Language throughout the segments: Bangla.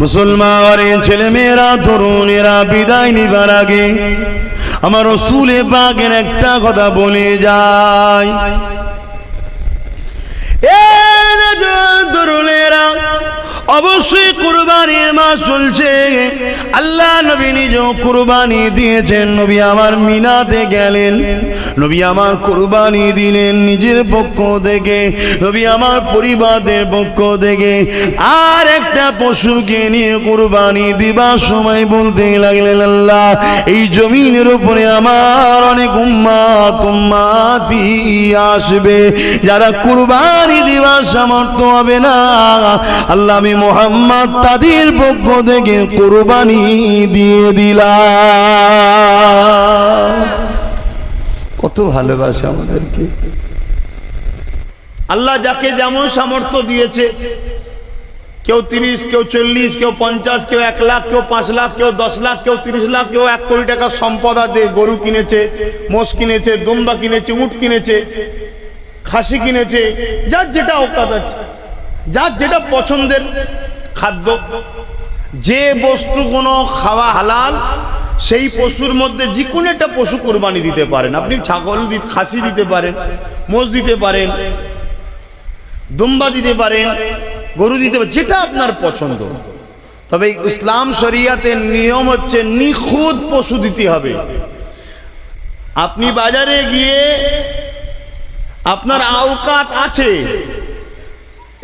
মুসলমানের ছেলে মেয়েরা তরুণেরা বিদায় নিবার আগে আমার রসুলে বাগের একটা কথা বলে যায় তরুণেরা অবশ্যই কুরবানির মাস চলছে। আল্লাহ নবী নিজ কুরবানি দিয়েছেন। নবী আমার মিনাতে গেলেন। নবী আমার কুরবানি দিলেন নিজের পক্ষ থেকে। নবী আমার পরিবারের পক্ষ থেকে। আর একটা পশুকে নিয়ে কুরবানি দিবার সময় বলতে লাগলেন আল্লাহ, এই জমিনের উপরে আমার অনেক উম্মাত, উম্মাতি আসবে। যারা কুরবানি দিবার সামর্থ্য হবে না, আল্লাহ আমি মোহাম্মদ তাদের পক্ষ থেকে কুরবানি দিয়ে দিলাম। কত ভালোবাসে আমাদেরকে। আল্লাহ যাকে যেমন সামর্থ্য দিয়েছে, কেউ তিরিশ, কেউ চল্লিশ, কেউ পঞ্চাশ, কেউ এক লাখ, কেউ পাঁচ লাখ, কেউ দশ লাখ, কেউ তিরিশ লাখ, কেউ এক কোটি টাকার সম্পদ আছে, গরু কিনেছে, মোষ কিনেছে, দুম্বা কিনেছে, উট কিনেছে, খাসি কিনেছে, যার যেটা অকাত আছে। যার যেটা পছন্দের খাদ্য, যে বস্তু কোনো খাওয়া হালাল, সেই পশুর মধ্যে যে কোনো একটা পশু কোরবানি দিতে পারেন। আপনি ছাগল খাসি দিতে পারেন, মোষ দিতে পারেন, দুম্বা দিতে পারেন, গরু দিতে পারেন, যেটা আপনার পছন্দ। তবে ইসলাম শরিয়াতের নিয়ম হচ্ছে নিখুঁত পশু দিতে হবে। আপনি বাজারে গিয়ে আপনার আওকাত আছে।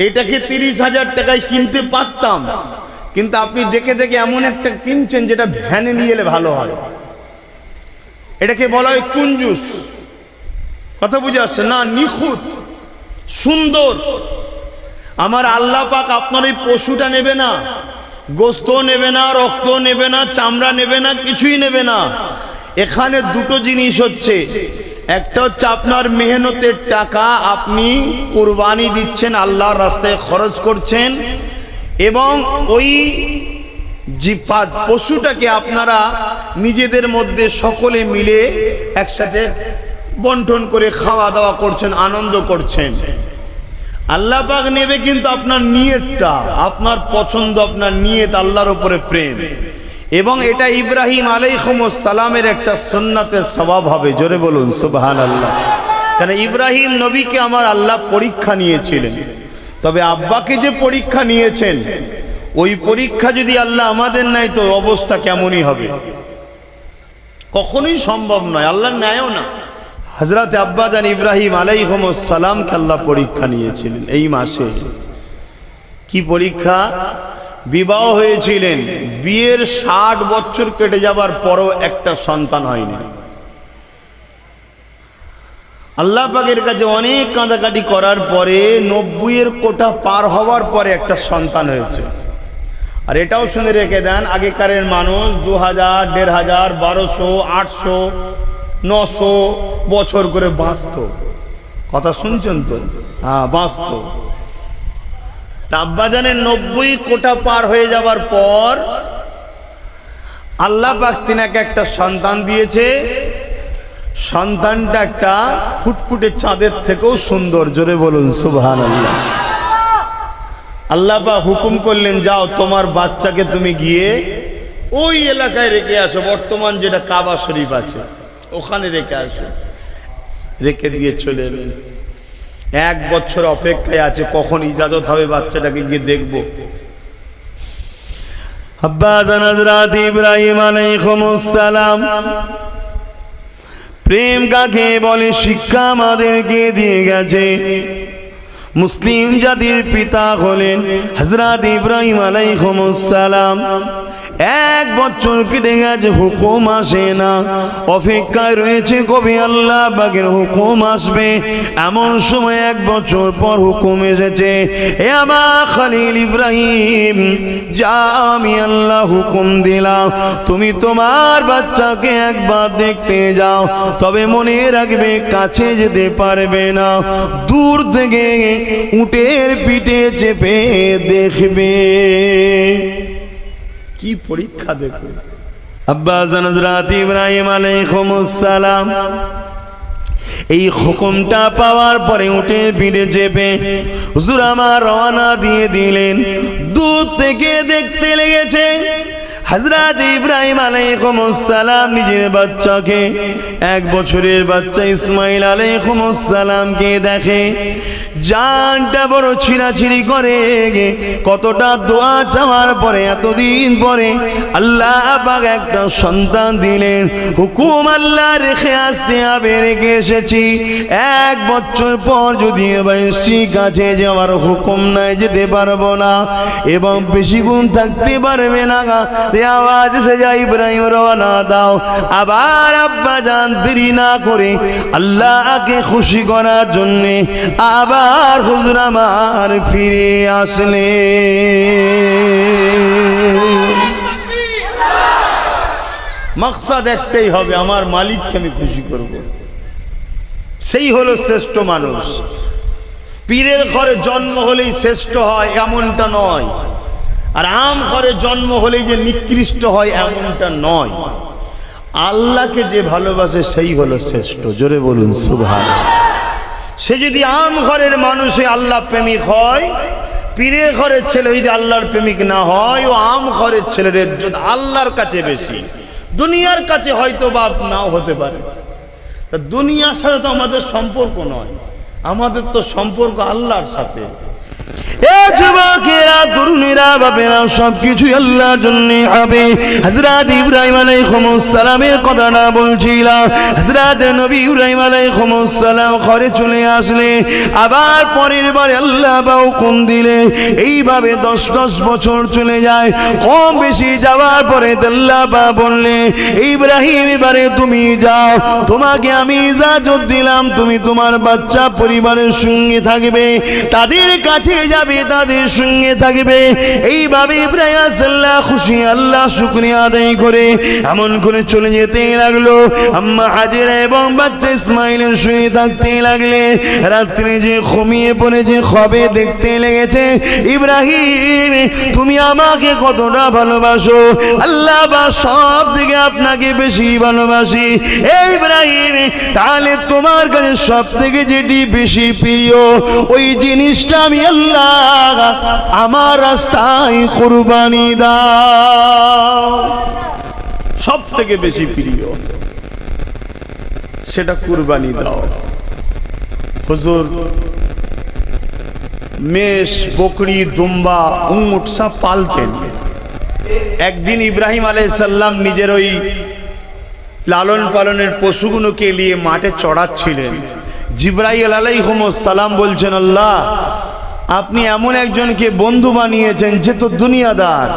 এটাকে তিরিশ হাজার টাকায় কিনতে পারতাম। কিন্তু আপনি দেখে দেখে এমন একটা কিনছেন যেটা ভ্যানে নিয়ে এলে ভালো হয়। এটাকে বলা হয় কুঞ্জুস কথা বুঝে আসছে? না, নিখুঁত। সুন্দর। আমার আল্লাহ পাক আপনার এই পশুটা নেবে না গোস্ত নেবে না রক্ত নেবে না, চামড়া নেবে না, কিছুই নেবে না। এখানে দুটো জিনিস হচ্ছে। একটা হচ্ছে আপনার মেহনতের টাকা আপনি কোরবানি দিচ্ছেন, আল্লাহর রাস্তায় খরচ করছেন, এবং ওই পা- পশুটাকে আপনারা নিজেদের মধ্যে সকলে মিলে একসাথে বন্টন করে খাওয়া দাওয়া করছেন, আনন্দ করছেন। আল্লাহ পাক নেবে কিন্তু আপনার নিয়তটা আপনার পছন্দ, আপনার নিয়ত, আল্লাহর উপরে প্রেম। এবং এটা ইব্রাহিম সালামের একটা সুন্নাতের স্বভাব হবে। জোরে বলুন সুবহান আল্লাহ কেন, ইব্রাহিম নবীকে আমার আল্লাহ পরীক্ষা নিয়েছিলেন। তবে আব্বাকে যে পরীক্ষা নিয়েছেন, ওই পরীক্ষা যদি আল্লাহ আমাদের নেয়, তো অবস্থা কেমনই হবে? কখনোই সম্ভব নয় আল্লাহ ন্যায়ও না। হজরত আব্বাজান ইব্রাহিম সালামকে আল্লাহ পরীক্ষা নিয়েছিলেন এই মাসে। কি পরীক্ষা? বিবাহ হয়েছিলেন। বিয়ের ষাট বছর কেটে যাবার পরও একটা সন্তান হয়নি। আল্লাহ পাকের কাছে অনেক কাঁদাকাটি করার পরে নব্বইয়ের কোটা পার হওয়ার পরে একটা সন্তান হয়েছে। আর এটাও শুনে রেখে দেন, আগেকারের মানুষ দু হাজার দেড় হাজার বারোশো, আটশো, নশো বছর করে বাঁচত। কথা শুনছেন তো? হ্যাঁ বাঁচত। আব্বাজানের নব্বই কোটা পার হয়ে যাবার পর আল্লাহ পাক একটা সন্তান দিয়েছে। সন্তানটা একটা ফুটফুটে চাঁদের থেকেও সুন্দর, জোরে বলুন সুবহান আল্লাহ আল্লাহ হুকুম করলেন, যাও, তোমার বাচ্চাকে তুমি গিয়ে ওই এলাকায় রেখে আসো। বর্তমান যেটা কাবা শরীফ আছে, ওখানে রেখে আসো। রেখে দিয়ে চলে এলেন। এক বছর অপেক্ষায় আছে, কখন ইজাজত হবে বাচ্চাটাকে গিয়ে দেখব। আব্বাজান ইব্রাহিম আলাইহিস সালাম প্রেম কাকে বলে, শিক্ষা আমাদেরকে দিয়ে গেছে। মুসলিম জাতির পিতা হলেন হজরত ইব্রাহিম আলাইহিসসালাম এক বছর কেটে গেছে, হুকুম আসে না। অপেক্ষায় রয়েছে কবি আল্লাহ বাগের হুকুম আসবে। এমন সময় এক বছর পর হুকুম এসেছে, এ আমার খালিল ইব্রাহিম, যা আমি আল্লাহ হুকুম দিলাম। তুমি তোমার বাচ্চাকে একবার দেখতে যাও, তবে মনে রাখবে কাছে যেতে পারবে না। দূর থেকে উটের পিঠে চেপে দেখবে। কি পরীক্ষা দেখো? আব্বাস আলাইহিসসালাম এই হুকুমটা পাওয়ার পরে উঠে ভিড়ে চেপে হুজুর আমার রওনা দিয়ে দিলেন। দূর থেকে দেখতে লেগেছে। হজরত ইব্রাহিম আলাইকুমুসসালাম নিজের বাচ্চাকে এক বছরের বাচ্চা ইসমাইল আলাইকুমুসসালামকে দেখে, জানটা বড় ছিঁড়াছিড়ি করে কতটা দোয়া চাওয়ার পরে, এতদিন পরে আল্লাহ পাক একটা সন্তান দিলেন। হুকুম আল্লাহ রেখে আসতে হবে, রেখে এসেছি। এক বছর পর যদি এসছি, কাছে যাওয়ার হুকুম নাই যেতে পারব না। এবং বেশি গুণ থাকতে পারবে না আওয়াজ এসে যায় ইব্রাহিম রওনা দাও। আবার আব্বা জান দেরি না করে আল্লাহকে খুশি করার জন্যে আবার হুজুর আমার ফিরে আসলে। মকসাদ একটাই হবে, আমার মালিককে আমি খুশি করব। সেই হলো শ্রেষ্ঠ মানুষ। পীরের ঘরে জন্ম হলেই শ্রেষ্ঠ হয়, এমনটা নয়। আর আম ঘরে জন্ম হলেই যে নিকৃষ্ট হয় এমনটা নয়। আল্লাহকে যে ভালোবাসে সেই হলো শ্রেষ্ঠ। জোরে বলুন সুভান সে যদি আম ঘরের মানুষে আল্লাহ প্রেমিক হয়, পীরের ঘরের ছেলে যদি আল্লাহর প্রেমিক না হয়, ও আম ঘরের ছেলের ইজ্জত আল্লাহর কাছে বেশি। দুনিয়ার কাছে হয়তো বা নাও হতে পারে। তা দুনিয়ার সাথে তো আমাদের সম্পর্ক নয়। আমাদের তো সম্পর্ক আল্লাহর সাথে। আবার পরের আল্লাহ দিলে এইভাবে দশ দশ বছর চলে যায়। কম বেশি যাওয়ার পরে আল্লাহ বা বললে ইব্রাহিম, এবারে তুমি যাও। তোমাকে আমি ইজাজত দিলাম। তুমি তোমার বাচ্চা পরিবারের সঙ্গে থাকবে। তাদের কাছে যাবে, তাদের সঙ্গে থাকবে। এইভাবে ইব্রাহিম আসাল্লাহ খুশি, আল্লাহ শুক্রিয়া আদায় করে এমন করে চলে যেতে লাগল। আম্মা হাজিরা এবং বাচ্চা ইসমাইলের শুয়ে থাকতে লাগলে, রাত্রে যে ঘুমিয়ে পড়ে যে খবে দেখতে লেগেছে, ইব্রাহিম, তুমি আমাকে কতটা ভালোবাসো? আল্লাহ বা সব থেকে আপনাকে বেশি ভালোবাসি। এই ইব্রাহিম, তাহলে তোমার কাছে সব থেকে যেটি বেশি প্রিয়, ওই জিনিসটা আমি আল্লাহ, আমার রাস্তায় কুরবানি দাও। সব থেকে বেশি প্রিয়, সেটা কুরবানি দাও। হুজুর, মেষ, বকরি, দুম্বা, উঁট পালতেন। একদিন ইব্রাহিম আলাইসাল্লাম নিজের ওই লালন পালনের পশুগুলোকে নিয়ে মাঠে চড়াচ্ছিলেন। জিব্রাইল আলাইহমসালাম বলছেন, আল্লাহ আপনি এমন একজনকে বন্ধু বানিয়েছেন যে তো দুনিয়াদার।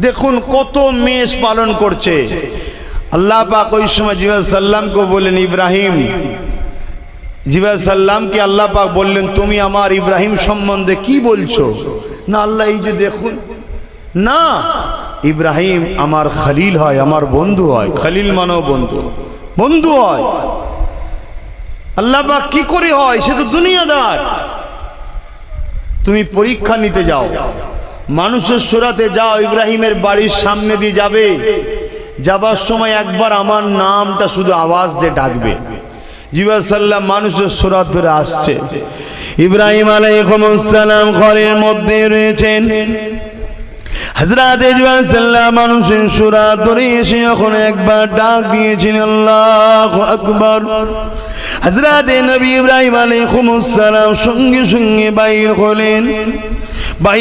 দেখুন কত মেষ পালন করছে। আল্লাহ পাক ওই সময় জিবাল সাল্লামকে বললেন, ইব্রাহিম জিবাল সাল্লামকে আল্লাহ পাক বললেন, তুমি আমার ইব্রাহিম সম্বন্ধে কি বলছো? না, আল্লাহ, এই যে দেখুন। না, ইব্রাহিম আমার খালিল হয়, আমার বন্ধু হয়। খালিল মানব বন্ধু। বন্ধু হয়। আল্লাহ পাক কি করে হয়? সে তো দুনিয়াদার। তুমি পরীক্ষা নিতে যাও। মানুষের সুরাতে যাও, ইব্রাহিমের বাড়ির সামনে দিয়ে যাবে। যাবার সময় একবার আমার নামটা শুধু আওয়াজ দিয়ে ডাকবে। জিবাসাল্লাম মানুষের সুরাত ধরে আসছে। ইব্রাহিম আলাইকুম আসসালাম ঘরের মধ্যে রয়েছেন। হজরত মানুষের সুরা একবার সঙ্গে সঙ্গে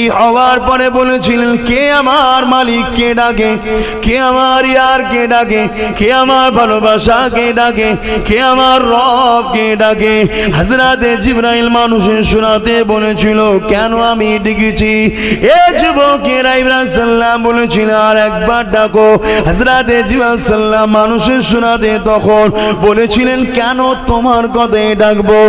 হওয়ার পরে বলেছিলেন, কে আমার মালিক? কে ডাকে? কে আমার ইয়ার? কে ডাকে? কে আমার ভালোবাসা? কে ডাকে? কে আমার রব? কে ডাকে? হজরতে জিব্রাইল মানুষের শোনাতে বলেছিল, কেন আমি ডেকেছি? এ যুবকেরা ইব্রাহিম সাল্লাম বলেছিল আর একবার ডাকো। হজরতে সাল্লাম মানুষের শোনাতে তখন বলেছিলেন, কেন তোমার কথাই ডাকবো?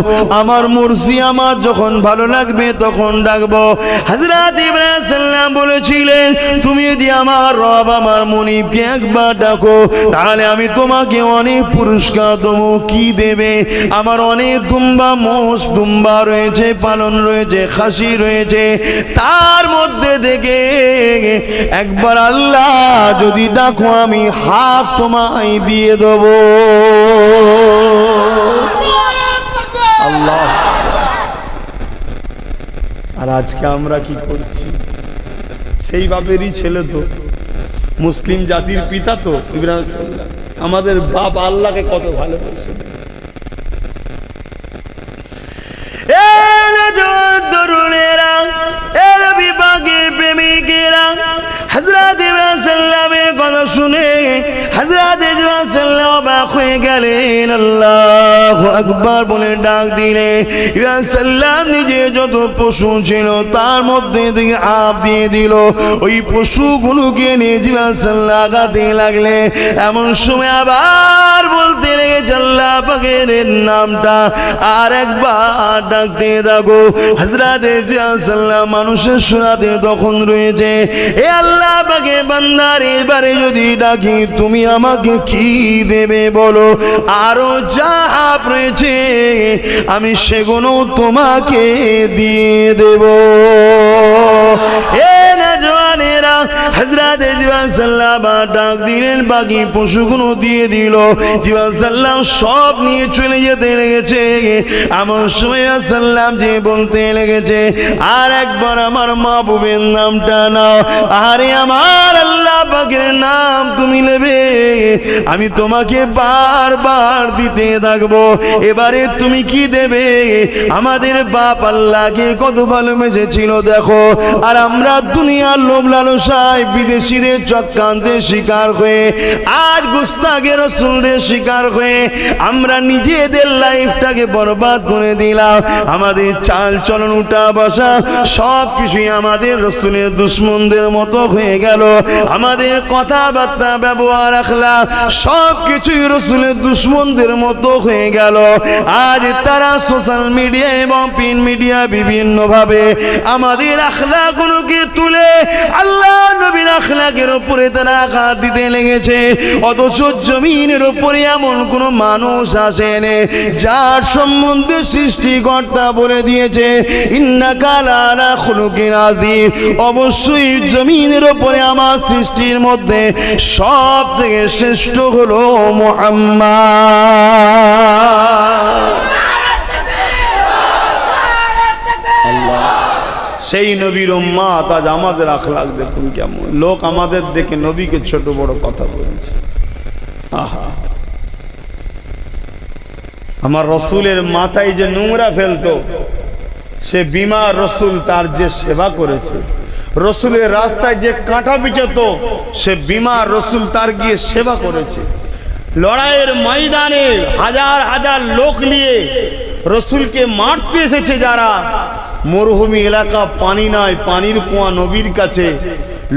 আমার মুর্শি আমার যখন ভালো লাগবে তখন ডাকবো। হজরত ইব্রাহিম সাল্লাম বলেছিলেন, তুমি যদি আমার রব, আমার মনিবকে একবার ডাকো, তাহলে আমি তোমাকে অনেক পুরস্কার দেবো। কি দেবে? আমার অনেক দুম্বা মোষ, দুম্বা রয়েছে, পালন রয়েছে, খাসি রয়েছে। তার মধ্যে থেকে একবার আল্লাহ যদি ডাকো আমি হাত তোমায় দিয়ে দেবো। আল্লাহ। আর আজকে আমরা কি করছি? সেই বাপেরই ছেলে তো। মুসলিম জাতির পিতা তো আমাদের বাপ আল্লাহকে কত ভালোবাসে। তরুণেরা, এর বিপাকে প্রেমিকেরা, হযরত ইব্রাহিম সাল্লামের কথা শুনে অবাক হয়ে গেলেন, আল্লাহু বলে ডাক সাল্লাম নিজে যত পশু ছিল, তার মধ্যে থেকে আপ দিয়ে দিল। ওই পশুগুলোকে লাগলে এমন সময় আবার বলতে আল্লাহ পাকের নামটা আর একবার ডাকতে হজরতে মানুষের শোনাতে তখন রয়েছে, এ আল্লাহ পাকে বান্দার এবারে যদি ডাকি, তুমি আমাকে কি দেবে? বলো আরও যা রয়েছে আমি সেগুলো তোমাকে দিয়ে দেব। এ হজরত ডাক দিলেন পশুগুলো দিয়ে দিল। সব নিয়ে চলে যেতে লেগেছে। সময় সাল্লাম বলতে লেগেছে, আর একবার আমার নাও। আরে আমার আল্লাহ নাম তুমি নেবে। আমি তোমাকে বারবার দিতে থাকব। এবারে তুমি কি দেবে? আমাদের বাপ আল্লাহকে কত ভালোবেসেছিল, দেখো। আর আমরা দুনিয়ার লোভ লালসায় বিদেশিদের শিকার হয়ে আজ গুস্তাকে রসুলদের শিকার হয়ে, আমরা নিজেদের লাইফটাকে বরবাদ করে দিলাম। আমাদের চাল চলন, উঠা বসা সব কিছুই আমাদের রসুলের দুশ্মনদের মতো হয়ে গেল। আমাদের কথাবার্তা, ব্যবহার সব কিছুই রসুলের দুশ্মনদের মতো হয়ে গেল। আজ তারা সোশ্যাল মিডিয়া এবং প্রিন্ট মিডিয়া বিভিন্ন ভাবে আমাদের আখলাগুলোকে তুলে আল্লাহ নবীর আখলাকের উপরে তারা আঘাত দিতে লেগেছে। অথচ জমিনের উপরে এমন কোন মানুষ আসেনে, যার সম্বন্ধে সৃষ্টিকর্তা বলে দিয়েছে, ইন্না কালানা খুলুকিন আজিম অবশ্যই জমিনের উপরে আমার সৃষ্টির মধ্যে সব থেকে শ্রেষ্ঠ হলো মোহাম্মদ। সেই নবীর উম্মাত আজ আমাদের আখলাক দেখুন কেমন। লোক আমাদের দেখে নবীকে ছোট বড় কথা বলছে। আহা। আমার রসুলের মাথায় যে নোংরা ফেলতো, সে বিমা রসুল তার যে সেবা করেছে, রসুলের রাস্তায় যে কাঁটা বিচত সে বিমা রসুল তার গিয়ে সেবা করেছে। লড়াইয়ের ময়দানে হাজার হাজার লোক নিয়ে রসুলকে মারতে এসেছে যারা মরুভূমি এলাকা পানি নয় পানির কুয়া নবীর কাছে।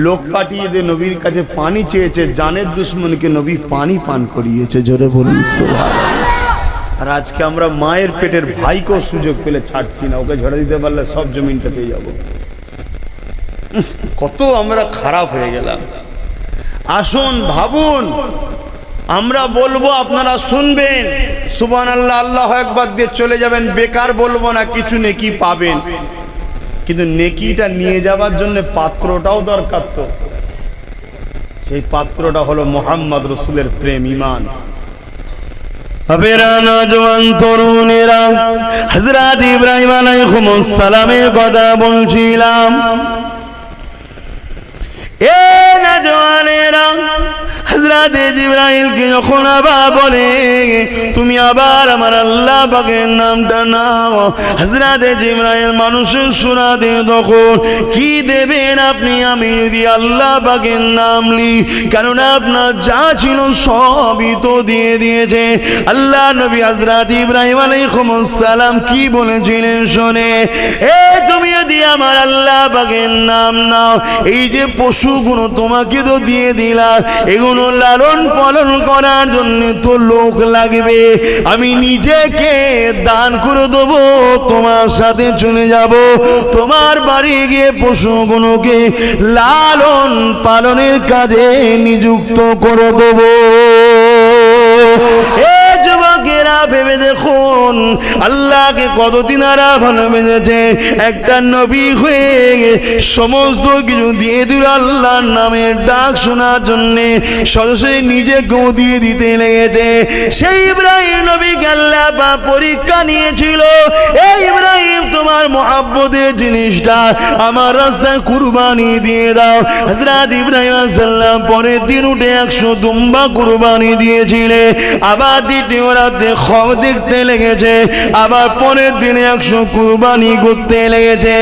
লোক পাঠিয়ে দিয়ে নবীর কাছে পানি চেয়েছে, জানের দুশ্মনকে নবী পানি পান করিয়েছে, জোরে বলুন আর আজকে আমরা মায়ের পেটের ভাইকেও সুযোগ পেলে ছাড়ছি না, ওকে ঝরে দিতে পারলে সব জমিনটা পেয়ে যাব কত আমরা খারাপ হয়ে গেলাম। আসুন, ভাবুন। আমরা বলব, আপনারা শুনবেন। সুবান আল্লাহ আল্লাহ একবার দিয়ে চলে যাবেন। বেকার বলব না, কিছু নেকি পাবেন। কিন্তু নেকিটা নিয়ে যাওয়ার জন্য পাত্রটাও দরকার তো। সেই পাত্রটা হলো মোহাম্মদ রসুলের প্রেম ইমান। সালামের বলছিলাম। হজরত জিব্রাইলকে যখন আবার বলে, তুমি আবার আমার আল্লাহ পাকের নামটা নাও। হজরত জিব্রাইল মানুষের শোনাতে তখন, কি দেবেন আপনি? আমি যদি আল্লাহ পাকের নাম লি কেননা আপনার যা ছিল সবই তো দিয়ে দিয়েছে। আল্লাহ নবী হজরত ইব্রাহিম সালাম কি বলেছিলেন শোনে, এ, তুমি যদি আমার আল্লাহ পাকের নাম নাও, এই যে পশুগুলো তোমাকে তো দিয়ে দিলাম, এগুলো লালন পালন করার জন্য তো লোক লাগবে। আমি নিজেকে দান করে দেবো, তোমার সাথে চলে যাব। তোমার বাড়ি গিয়ে পশুগুলোকে লালন পালনের কাজে নিযুক্ত করে দেবো। এ ভেবে দেখুন, আল্লাহকে কতদিন আরা ভালোবেসেছে একটা নবী হয়ে সমস্ত কিছু দিয়ে দিল আল্লাহর নামের ডাক শোনার জন্যে। সরাসরি নিজেকেও দিয়ে দিতে লেগেছে। সেই ইব্রাহিম নবীকে আল্লাহ বা পরীক্ষা নিয়েছিল। এই ইব্রাহিম, তোমার মহাব্বতের জিনিসটা আমার রাস্তায় কুরবানি দিয়ে দাও। হজরত ইব্রাহিম সাল্লাম পরের দিন উঠে একশো দুম্বা কুরবানি দিয়েছিলে। আবার দ্বিতীয় রাতে খব দেখতে লেগেছে। আবার পরের দিনে একশো কুরবানি করতে লেগেছে।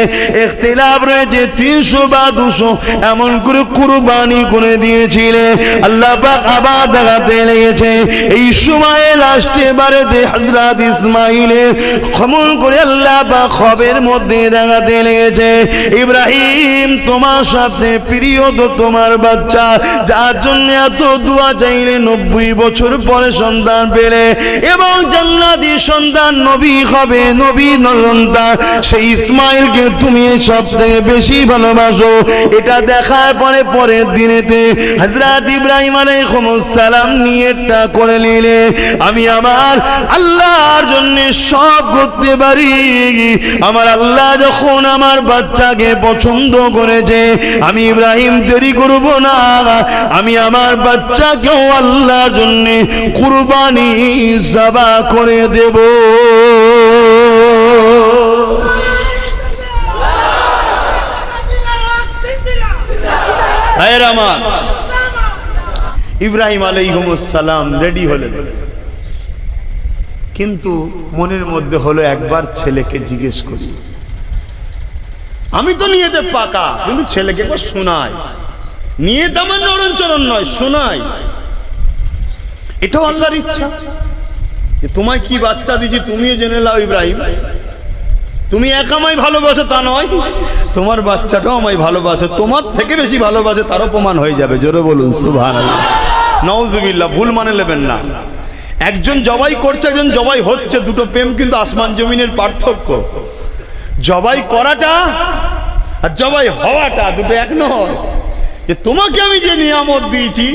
ইখতিলাফ রয়েছে তিনশো বা দুশো। এমন করে কুরবানি করে দিয়েছিলে। আল্লাহ আবার দেখাতে লেগেছে। এই সময়ে লাস্টে বারেতে হজরত ইসমাইলের খমন করে আল্লাহ পাক খবের মধ্যে দেখাতে লেগেছে। ইব্রাহিম, তোমার সাথে প্রিয় তো তোমার বাচ্চা। যার জন্য এত দোয়া চাইলে নব্বই বছর পরে সন্তান পেলে। এবং জান্নাতি সন্তান নবী হবে, নবী সন্তান সেই ইসমাইলকে তুমি সব বেশি ভালোবাসো। এটা দেখার পরে পরের দিনেতে হজরত ইব্রাহিম সালাম করে নিলে, আমি আমার আল্লাহর জন্য সব করতে পারি। আমার আল্লাহ যখন আমার বাচ্চাকে পছন্দ করেছে, আমি ইব্রাহিম দেরি করব না। আমি আমার বাচ্চাকেও আল্লাহর জন্য কুরবানি করে দেব। ইব্রাহিম আলাইহিমুসালাম রেডি হলেন। কিন্তু মনের মধ্যে হলো একবার ছেলেকে জিজ্ঞেস করি, আমি তো নিয়েতে পাকা, কিন্তু ছেলেকে একবার শোনাই। নিয়ে আমার নরণচরণ নয়, শোনাই। এটাও আল্লাহর ইচ্ছা। তোমায় কি বাচ্চা দিছি তুমিও জেনে লাও ইব্রাহিম। তুমি একা আমায় ভালোবাসো তা নয়। তোমার বাচ্চাটাও আমায় ভালোবাসো। তোমার থেকে বেশি ভালোবাসে তারও প্রমাণ হয়ে যাবে। জোরে বলুন সুভান নওজুবিল্লাহ ভুল মানে নেবেন না। একজন জবাই করছে, একজন জবাই হচ্ছে। দুটো প্রেম কিন্তু আসমান জমিনের পার্থক্য। জবাই করাটা আর জবাই হওয়াটা দুটো এক নয়। যে তোমাকে আমি যে নিয়ামত দিয়েছি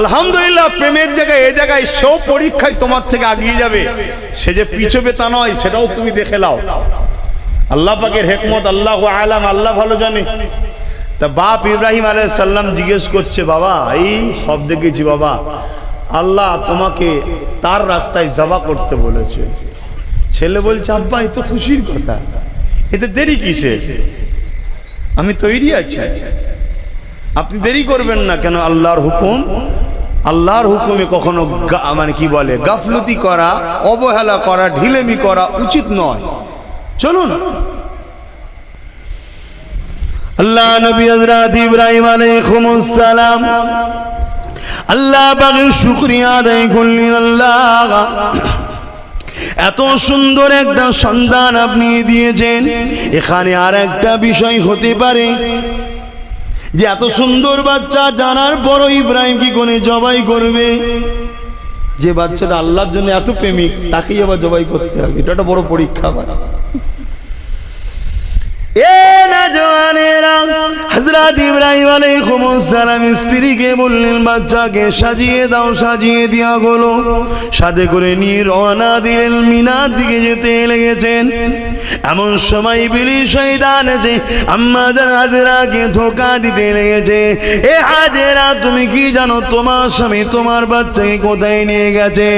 আলহামদুলিল্লাহ, প্রেমের জায়গায় এ জায়গায় সেও পরীক্ষায় তোমার থেকে আগিয়ে যাবে। সে যে পিছবে তা নয়, সেটাও তুমি দেখে লাও আল্লাহ পাকের হেকমত, আল্লাহ আলাম, আল্লাহ ভালো জানে। তা বাপ ইব্রাহিম আলাইহিস সাল্লাম জিজ্ঞেস করছে, বাবা, এই সব দেখেছি বাবা, আল্লাহ তোমাকে তার রাস্তায় জবা করতে বলেছে। ছেলে বলছে, আব্বা, এ তো খুশির কথা। এতে দেরি কিসে আমি তৈরি আছি। আপনি দেরি করবেন না কেন? আল্লাহর হুকুম, আল্লাহর হুকুমে কখনো মানে কি বলে, গাফলতি করা, অবহেলা করা, ঢিলেমি করা উচিত নয়। চলুন। আল্লাহ নবী হযরত ইব্রাহিম আলাইহিস সালাম, আল্লাহ পাকের শুকরিয়া আদায় করলেন আল্লাহ। এত সুন্দর একটা সন্তান আপনি দিয়েছেন। এখানে আর একটা বিষয় হতে পারে। যে এত সুন্দর বাচ্চা, জানার পরও ইব্রাহিম কি কোনে জবাই করবে? যে বাচ্চাটা আল্লাহর জন্য এত প্রেমিক, তাকেই আবার জবাই করতে হবে। এটা একটা বড় পরীক্ষা ভাই। হযরত ইব্রাহিম বললেন, বাচ্চাকে সাজিয়ে দাও, সাজিয়ে হলো সাথে করে নিয়ে রওনা দিলেন, মিনার দিকে যেতে লেগেছেন। এমন সময় বিলি শয়তান এসে আম্মা জান হাজেরাকে ধোকা দিতে লেগেছে। এ হাজেরা, তুমি কি জানো তোমার স্বামী তোমার বাচ্চাকে কোথায় নিয়ে গেছে?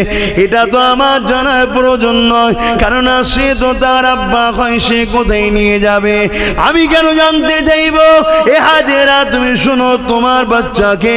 এটা তো আমার জানার প্রয়োজন নয় কেননা সে তো তার আব্বা হয়, সে কোথায় নিয়ে যাবে? আমি কেন জানতে চাইব? এ হাজেরা, তুমি শোনো, তোমার বাচ্চাকে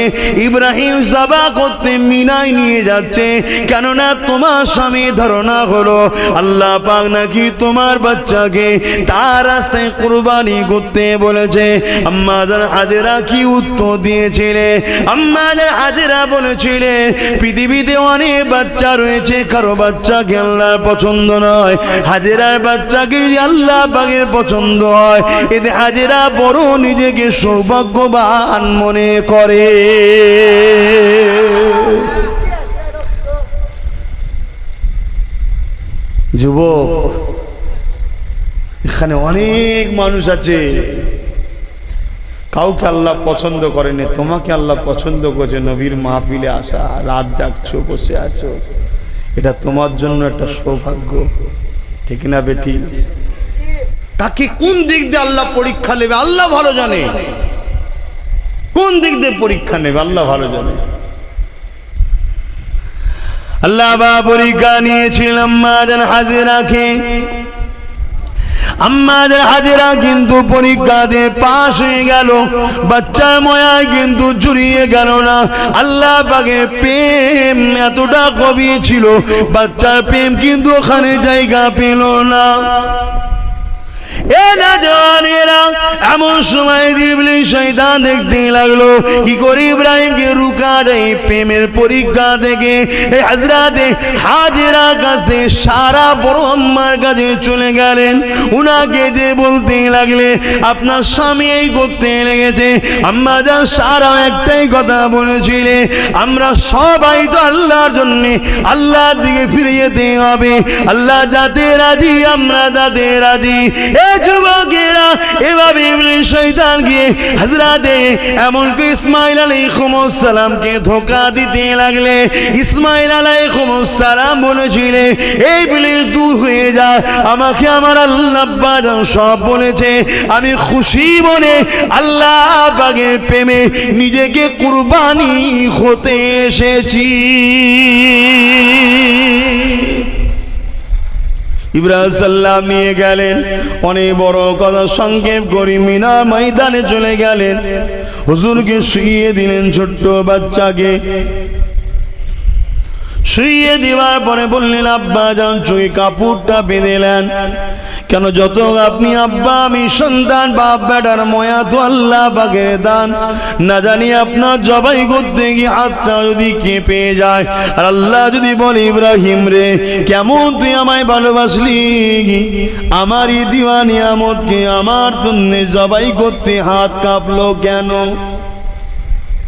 ইব্রাহিম সাবা করতে মিনায় নিয়ে যাচ্ছে, কেননা তোমার স্বামী ধারণা হলো, আল্লাহ পাক নাকি তোমার বাচ্চাকে তার রাস্তায় কুরবানি করতে বলেছে। আম্মাদের হাজেরা কি উত্তর দিয়েছিলে? আম্মাদের হাজেরা বলেছিলে, পৃথিবীতে অনেক বাচ্চা রয়েছে, কারও বাচ্চাকে আল্লাহ পছন্দ নয়। হাজেরার বাচ্চাকে যদি আল্লাহ পাকের পছন্দ হয়, এতে হাজেরা বড় নিজেকে সৌভাগ্যবান মনে করে। যুবক এখানে অনেক মানুষ আছে। কাউকে আল্লাহ পছন্দ করেনি, তোমাকে আল্লাহ পছন্দ করছে, নবীর মাহফিলে আসা, রাত জাগছো, বসে আছো। এটা তোমার জন্য একটা সৌভাগ্য। ঠিক না বেটি? তাকে কোন দিক দিয়ে আল্লাহ পরীক্ষা নেবে, আল্লাহ ভালো জানে। কোন দিক দিয়ে পরীক্ষা নেবে, আল্লাহ ভালো জানে। আল্লাহ বা পরীক্ষা নিয়েছিলাম মা যেন হাজিরাকে আম্মাদের হাজিরা কিন্তু পরীক্ষা দিয়ে পাশ হয়ে গেল। বাচ্চার ময়া কিন্তু জুড়িয়ে গেল না। আল্লাহ পাকে প্রেম এতটা কবি ছিল, বাচ্চার প্রেম কিন্তু ওখানে জায়গা পেল না। এমন সময় দিবলি শয়তান দেখতে লাগল। কি করে ইব্রাহিমকে রুকা দেয়? প্রেমের পরীক্ষা থেকে হাজরাতে হাজিরা কাছ সারা বড় কাছে চলে গেলেন। উনাকে যে বলতে লাগলে, আপনার স্বামী এই করতে লেগেছে। আম্মা যা সারা একটাই কথা বলেছিলে, আমরা সবাই তো আল্লাহর জন্য আল্লাহর দিকে ফিরে যেতে হবে। আল্লাহ যাতে রাজি, আমরা তাতে রাজি। এ যুবকেরা, এভাবে শয়তান গিয়ে হযরতে এমনকি ইসমাইল আলাইহিস সালামকে ধোকা দিতে লাগলে, ইসমাইল আলাইহিস সালাম বলেছিলে, এই বিলির দূর হয়ে যা, আমাকে আমার আল্লাহ সব বলেছে, আমি খুশি মনে আল্লাহ পাকের প্রেমে নিজেকে কুরবানি হতে এসেছি। ইব্রাহিম সাল্লাম নিয়ে গেলেন। অনেক বড় কথা সংক্ষেপ করি মিনা ময়দানে চলে গেলেন। হুজুরকে শুইয়ে দিলেন ছোট্ট বাচ্চাকে। শুইয়ে দেওয়ার পরে বললেন, আব্বা, যান, চুই কাপড়টা বেঁধেলেন কেন যত আপনি আব্বা, আমি সন্তান, বাপ, বেটার ময়া, তো আল্লাহ বাগের দান। না জানি আপনার জবাই করতে গিয়ে হাতটা যদি কেঁপে যায়। আর আল্লাহ যদি বলে, ইব্রাহিম রে, কেমন তুই আমায় ভালোবাসলি আমার ই দিওয়া নিয়ামতকে আমার জন্যে জবাই করতে হাত কাঁপলো কেন?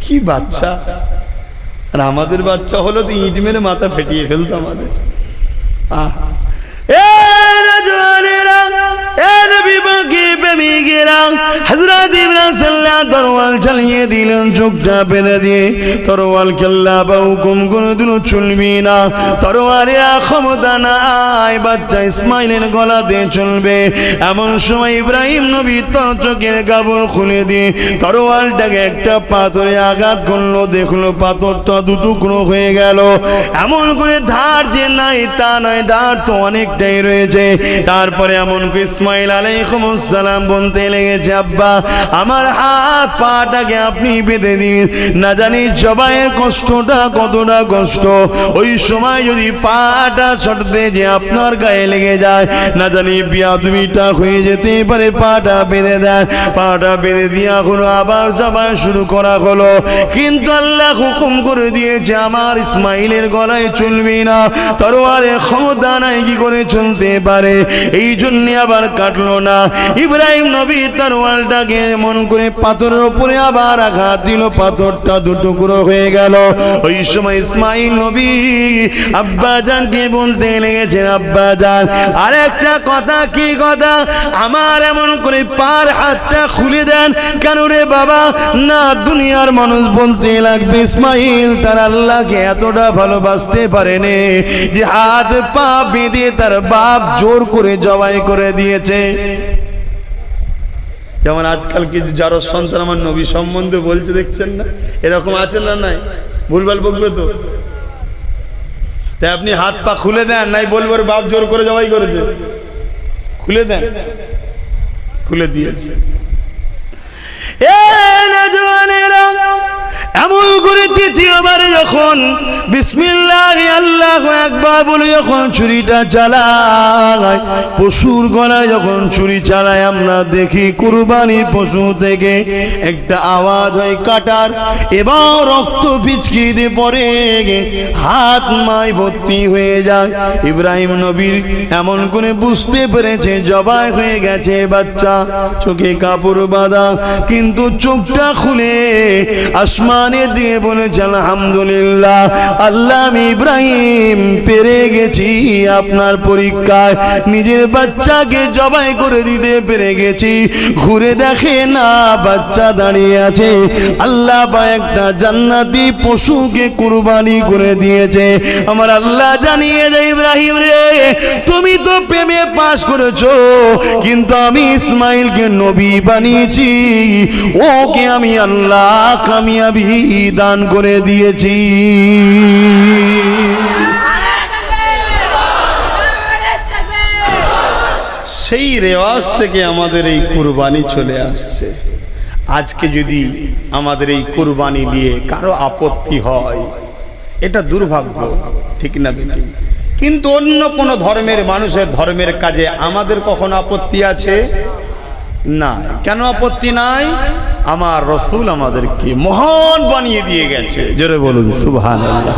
কি বাচ্চা। আর আমাদের বাচ্চা হলো তো ইট মেরে মাথা ফেটিয়ে ফেলতো আমাদের। আহ। এমন সময় ইব্রাহিম নবী কাপড় খুলে দিয়ে তরোয়ালটাকে একটা পাথরে আঘাত করল, দেখল পাথরটা দুটুকরো হয়ে গেল। এমন করে ধার যে নাই তা নয়, ধার তো অনেকটাই রয়েছে। তারপরে এমন ইসমাইল আলাইকুমুসসালাম বলতে লেগেছে, আব্বা, আমার হাত পাটাকে আপনি বেঁধে দিন। না জানি জবাইয়ের কষ্টটা কতটা কষ্ট। ওই সময় যদি পাটা ছটতে যে আপনার গায়ে লেগে যায়, না জানি বিয়া তুমিটা হয়ে যেতে পারে, পাটা বেঁধে দেন। পাটা বেঁধে দিয়া হলো আবার জবাই শুরু করা হলো। কিন্তু আল্লাহ হুকুম করে দিয়েছে, আমার ইসমাইলের গলায় চলবে না। তরোয়ারে ক্ষমতা নাই, কি করে চলতে পারে? এই জন্য আবার কাটলো না। ইব্রাহিম নবী তরোয়ালটাকে মন করে পাথরের উপরে আবার আঘাত দিল, পাথরটা দুটুকরো হয়ে গেল। ওই সময় ইসমাইল নবী আব্বা জানকে বলতে লেগেছেন, আব্বা জান আর একটা কথা কি কথা আমার এমন করে পার হাতটা খুলে দেন কেন রে বাবা? না, দুনিয়ার মানুষ বলতে লাগবে, ইসমাইল তার আল্লাহকে এতটা ভালোবাসতে পারেনি যে হাত পা বেঁধে তার বাপ জোর করে জবাই করে দিয়েছে। যেমন আজকাল কিছু যারো সন্তান, আমার নবী সম্বন্ধে বলছে, দেখছেন না? এরকম আছে না নাই? ভুলভাল বকবে তো? তাই আপনি হাত পা খুলে দেন, নাই বলব বাপ, জোর করে জবাই করেছে। খুলে দেন। খুলে দিয়েছে। এমন করে তৃতীয়বার যখন বিসমিল্লাহ আল্লাহ একবার বলে যখন ছুরিটা চালায় পশুর গলায় যখন ছুরি চালায় আমরা দেখি কুরবানির পশু থেকে একটা আওয়াজ হয় কাটার রক্ত পড়ে হাত মাই ভর্তি হয়ে যায়। ইব্রাহিম নবীর এমন করে বুঝতে পেরেছে, জবাই হয়ে গেছে বাচ্চা, চোখে কাপড় বাঁধা, কিন্তু চোখটা খুলে আসমানে দিয়ে বলেছে, আলহামদুলিল্লাহ, আল্লাহ আমি পেরে গেছি আপনার পরীক্ষায়। নিজের বাচ্চাকে জবাই করে দিতে পেরে গেছি। ঘুরে দেখে না বাচ্চা দাঁড়িয়ে আছে। আল্লাহ বা একটা জান্নাতি পশুকে কুরবানি করে দিয়েছে। আমার আল্লাহ জানিয়ে দেয়, ইব্রাহিম রে, তুমি তো প্রেমে পাশ করেছ, কিন্তু আমি ইসমাইলকে নবী বানিয়েছি। ওকে আমি আল্লাহ কামিয়াবি দান করে দিয়েছি। সেই রেওয়াজ থেকে আমাদের এই কুরবানি চলে আসছে। আজকে যদি আমাদের এই কুরবানি নিয়ে কারও আপত্তি হয়, এটা দুর্ভাগ্য, ঠিক না বেটি কিন্তু অন্য কোনো ধর্মের মানুষের ধর্মের কাজে আমাদের কখনো আপত্তি আছে? না কেন আপত্তি নাই? আমার রসুল আমাদেরকে মহান বানিয়ে দিয়ে গেছে। জোরে বলুন সুবহান আল্লাহ